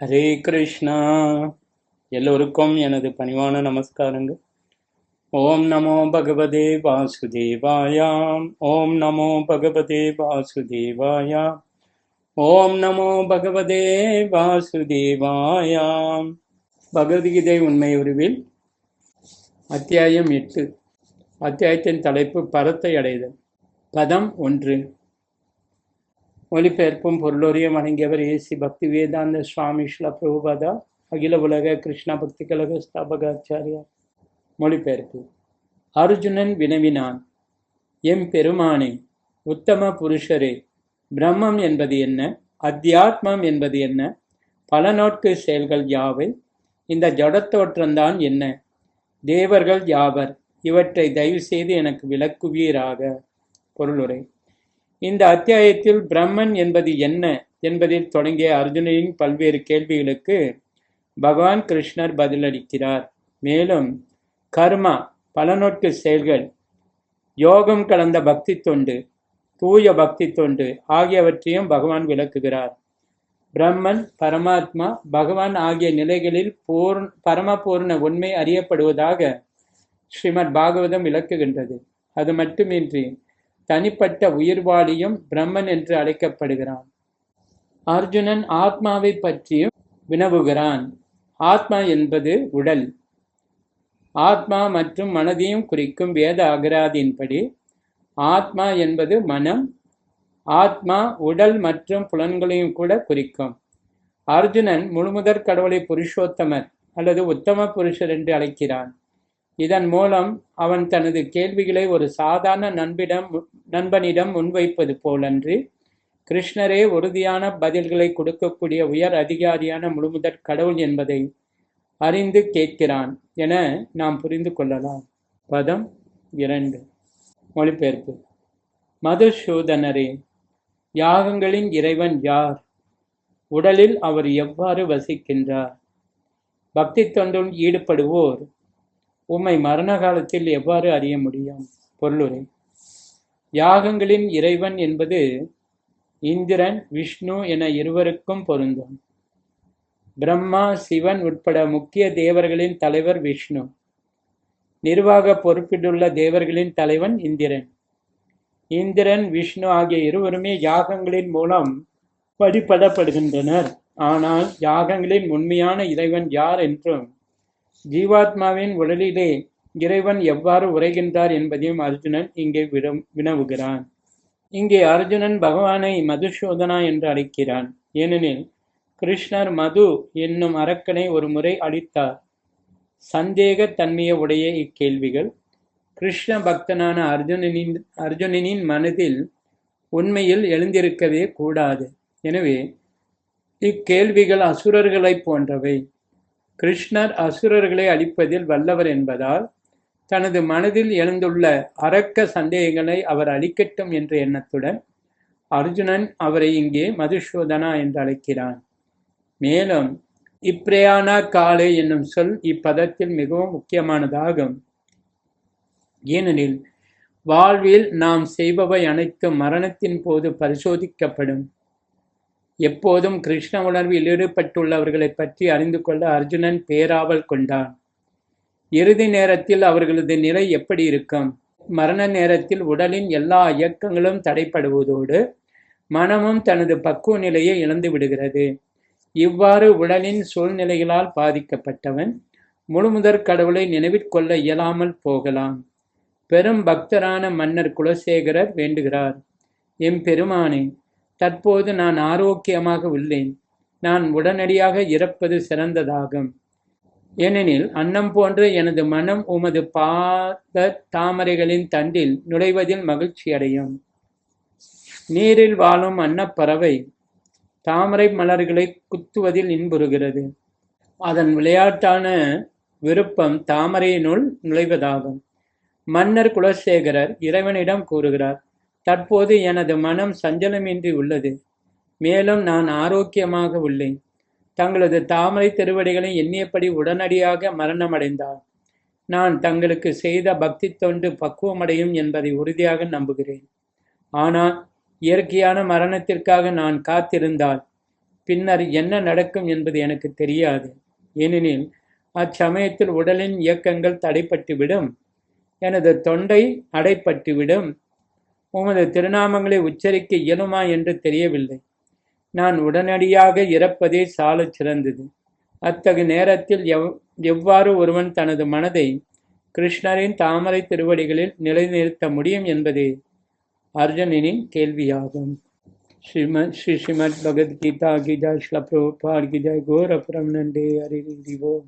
ஹரே கிருஷ்ணா. எல்லோருக்கும் எனது பணிவான நமஸ்காரங்கள். ஓம் நமோ பகவதே வாசுதேவாயாம். ஓம் நமோ பகவதே வாசுதேவாயாம். ஓம் நமோ பகவதே வாசுதேவாயாம். பகவத்கீதை உண்மை உருவில் அத்தியாயம் எட்டு. அத்தியாயத்தின் தலைப்பு பரத்தை அடைதல். பதம் ஒன்று. மொழிபெயர்ப்பும் பொருளுரையும் வழங்கியவர் ஏசி பக்தி வேதாந்த சுவாமி ஸ்ல பிரபுபாதா அகில உலக கிருஷ்ணா பக்தி கழக ஸ்தாபகாச்சாரியா மொழிபெயர்ப்பு. அர்ஜுனன் வினவினான் எம் பெருமானே உத்தம புருஷரே பிரம்மம் என்பது என்ன? அத்தியாத்மம் என்பது என்ன? பல நோட்கு செயல்கள் யாவை? இந்த ஜடத்தோற்றம்தான் என்ன? தேவர்கள் யாவர்? இவற்றை தயவு செய்து எனக்கு விளக்குவீராக. பொருளுரை. இந்த அத்தியாயத்தில் பிரம்மன் என்பது என்ன என்பதில் தொடங்கிய அர்ஜுனனின் பல்வேறு கேள்விகளுக்கு பகவான் கிருஷ்ணர் பதிலளிக்கிறார். மேலும் கர்மா பலநோக்கு செயல்கள் யோகம் கலந்த பக்தி தொண்டு தூய பக்தி தொண்டு ஆகியவற்றையும் பகவான் விளக்குகிறார். பிரம்மன் பரமாத்மா பகவான் ஆகிய நிலைகளில் பூர்ண பரமபூர்ண உண்மை அறியப்படுவதாக ஸ்ரீமத் பாகவதம் விளக்குகின்றது. அது மட்டுமின்றி தனிப்பட்ட உயிர்வாளியும் பிரம்மன் என்று அழைக்கப்படுகிறான். அர்ஜுனன் ஆத்மாவை பற்றியும் வினவுகிறான். ஆத்மா என்பது உடல். ஆத்மா மற்றும் மனதையும் குறிக்கும் வேத அகராதியின்படி ஆத்மா என்பது மனம் ஆத்மா உடல் மற்றும் புலன்களையும் கூட குறிக்கும். அர்ஜுனன் முழுமுதற் கடவுளை புருஷோத்தமர் அல்லது உத்தம புருஷர் என்று அழைக்கிறான். இதன் மூலம் அவன் தனது கேள்விகளை ஒரு சாதாரண நண்பிடம் நண்பனிடம் முன்வைப்பது போலன்றி கிருஷ்ணரே உறுதியான பதில்களை கொடுக்கக்கூடிய உயர் அதிகாரியான முழுமுதற் கடவுள் என்பதை அறிந்து கேட்கிறான் என நாம் புரிந்து கொள்ளலாம். பதம் இரண்டு. மொழிபெயர்ப்பு. மதுசூதனரே யாகங்களின் இறைவன் யார்? உடலில் அவர் எவ்வாறு வசிக்கின்றார்? பக்தி தொண்டில் ஈடுபடுவோர் உம்மை மரண காலத்தில் எவ்வாறு அறிய முடியும்? பொருளுரை. யாகங்களின் இறைவன் என்பது இந்திரன் விஷ்ணு என இருவருக்கும் பொருந்தும். பிரம்மா சிவன் உட்பட முக்கிய தேவர்களின் தலைவர் விஷ்ணு. நிர்வாக பொறுப்பிலுள்ள தேவர்களின் தலைவன் இந்திரன். இந்திரன் விஷ்ணு ஆகிய இருவருமே யாகங்களின் மூலம் வழிபடப்படுகின்றனர். ஆனால் யாகங்களின் உண்மையான இறைவன் யார் என்றும் ஜீவாத்மாவின் உடலிலே இறைவன் எவ்வாறு உரைகின்றார் என்பதையும் அர்ஜுனன் இங்கே வினவுகிறான். இங்கே அர்ஜுனன் பகவானை மதுசூதனா என்று அழைக்கிறான். ஏனெனில் கிருஷ்ணர் மது என்னும் அரக்கனை ஒரு முறை அளித்தார். சந்தேக தன்மையை உடைய இக்கேள்விகள். கிருஷ்ண பக்தனான அர்ஜுனனின் அர்ஜுனனின் மனதில் உண்மையில் எழுந்திருக்கவே கூடாது. எனவே இக்கேள்விகள் அசுரர்களைப் போன்றவை. கிருஷ்ணர் அசுரர்களை அழிப்பதில் வல்லவர் என்பதால் தனது மனதில் எழுந்துள்ள அரக்க சந்தேகங்களை அவர் அழிக்கட்டும் என்ற எண்ணத்துடன் அர்ஜுனன் அவரை இங்கே மதுசூதனா என்று அழைக்கிறான். மேலும் இப்ரேயானா காலை என்னும் சொல் இப்பதத்தில் மிகவும் முக்கியமானதாகும். ஏனெனில் வாழ்வில் நாம் செய்பவை அனைத்தும் மரணத்தின் போது பரிசோதிக்கப்படும். எப்போதும் கிருஷ்ண உணர்வில் ஈடுபட்டுள்ளவர்களை பற்றி அறிந்து கொள்ள அர்ஜுனன் பேராவல் கொண்டான். இறுதி நேரத்தில் அவர்களது நிலை எப்படி இருக்கும்? மரண நேரத்தில் உடலின் எல்லா இயக்கங்களும் தடைப்படுவதோடு மனமும் தனது பக்குவ நிலையை இழந்து விடுகிறது. இவ்வாறு உடலின் சூழ்நிலைகளால் பாதிக்கப்பட்டவன் முழுமுதற் கடவுளை நினைவிற்கொள்ள இயலாமல் போகலாம். பெரும் பக்தரான மன்னர் குலசேகரர் வேண்டுகிறார். எம் பெருமானே தற்போது நான் ஆரோக்கியமாக உள்ளேன் நான் உடனடியாக இறப்பது சிறந்ததாகும். ஏனெனில் அன்னம் போன்ற எனது மனம் உமது பாத தாமரைகளின் தண்டில் நுழைவதில் மகிழ்ச்சி அடையும் நீரில் வாழும் அன்னப்பறவை தாமரை மலர்களை குத்துவதில் இன்புறுகிறது. அதன் விளையாட்டான விருப்பம் தாமரையினுள் நுழைவதாகும். மன்னர் குலசேகரர் இறைவனிடம் கூறுகிறார் தற்போது எனது மனம் சஞ்சலமின்றி உள்ளது. மேலும் நான் ஆரோக்கியமாக உள்ளேன். தங்களது தாமரை திருவடிகளை எண்ணியபடி உடனடியாக மரணமடைந்தார். நான் தங்களுக்கு செய்த பக்தி தொண்டு பக்குவமடையும் என்பதை உறுதியாக நம்புகிறேன். ஆனால் இயற்கையான மரணத்திற்காக நான் காத்திருந்தால் பின்னர் என்ன நடக்கும் என்பது எனக்கு தெரியாது. ஏனெனில் அச்சமயத்தில் உடலின் இயக்கங்கள் தடைப்பட்டுவிடும். எனது தொண்டை அடைப்பட்டுவிடும். உமது திருநாமங்களை உச்சரிக்க இயலுமா என்று தெரியவில்லை நான் உடனடியாக இறப்பதே சாலச் சிறந்தது அத்தகு நேரத்தில் எவ் எவ்வாறு ஒருவன் தனது மனதை கிருஷ்ணரின் தாமரை திருவடிகளில் நிலைநிறுத்த முடியும் என்பதே அர்ஜுனனின் கேள்வியாகும் श्रीमद श्री श्रीमद भगवद गीता की जय श्री प्रभुपाद की जय गौर परमनंदे हरि हरि बोल